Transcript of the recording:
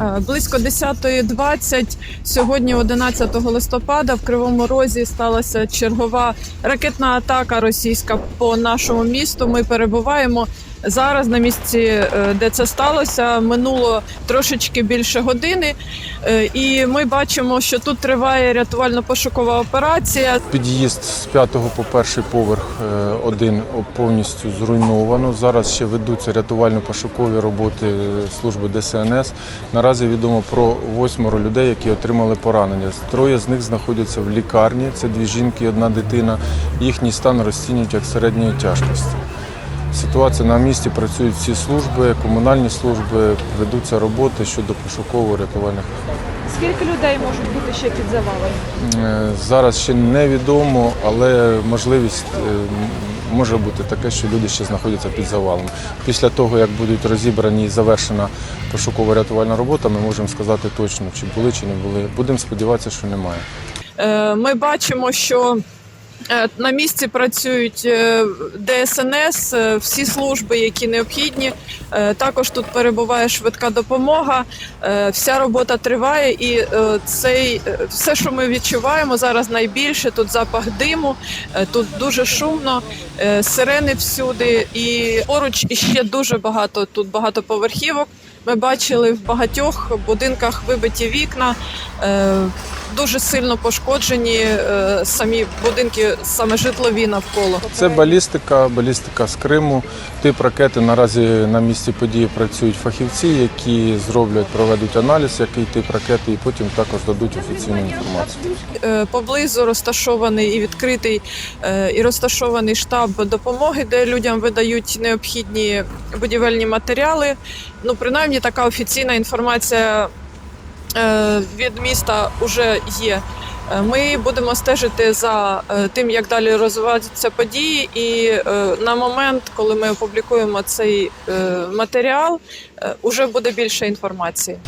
Е, Близько 10.20 сьогодні, 11 листопада, в Кривому Розі сталася чергова ракетна атака російська по нашому місту. Ми перебуваємо зараз на місці, е, де це сталося. Минуло трошечки більше години, Е, і ми бачимо, що тут триває рятувально-пошукова операція. Під'їзд з п'ятого по перший поверх е, один повністю зруйновано. Зараз ще ведуться рятувально-пошукові роботи служби ДСНС. Наразі відомо про восьмеро людей, які отримали поранення. Троє з них знаходяться в лікарні. Це дві жінки і одна дитина. Їхній стан розцінюють як середньої тяжкості. Ситуація на місці працюють всі служби, комунальні служби, ведуться роботи щодо пошуково-рятувальних Скільки людей можуть бути ще під завалами? Е, Зараз ще невідомо, але можливість е, може бути таке, що люди ще знаходяться під завалом. Після того, як будуть розібрані і завершена пошуково-рятувальна робота, ми можемо сказати точно, чи були, чи не були. Будемо сподіватися, що немає. Е, Ми бачимо, що на місці працюють е, ДСНС, е, всі служби, які необхідні. Е, Також тут перебуває швидка допомога. Е, Вся робота триває, і е, цей е, все, що ми відчуваємо зараз, найбільше тут запах диму, е, тут дуже шумно, е, сирени всюди, і поруч іще дуже багато тут багатоповерхівок. Ми бачили в багатьох будинках вибиті вікна. Дуже сильно пошкоджені е, самі будинки, саме житлові навколо. Це балістика, балістика з Криму. Тип ракети наразі на місці події працюють фахівці, які зроблять, проведуть аналіз, який тип ракети, і потім також дадуть офіційну інформацію. Е, Поблизу розташований і відкритий е, і розташований штаб допомоги, де людям видають необхідні будівельні матеріали. Ну, принаймні, така офіційна інформація від міста вже є. Е, Ми будемо стежити за е, тим, як далі розвиваються події, і е, на момент, коли ми опублікуємо цей е, матеріал, вже буде більше інформації.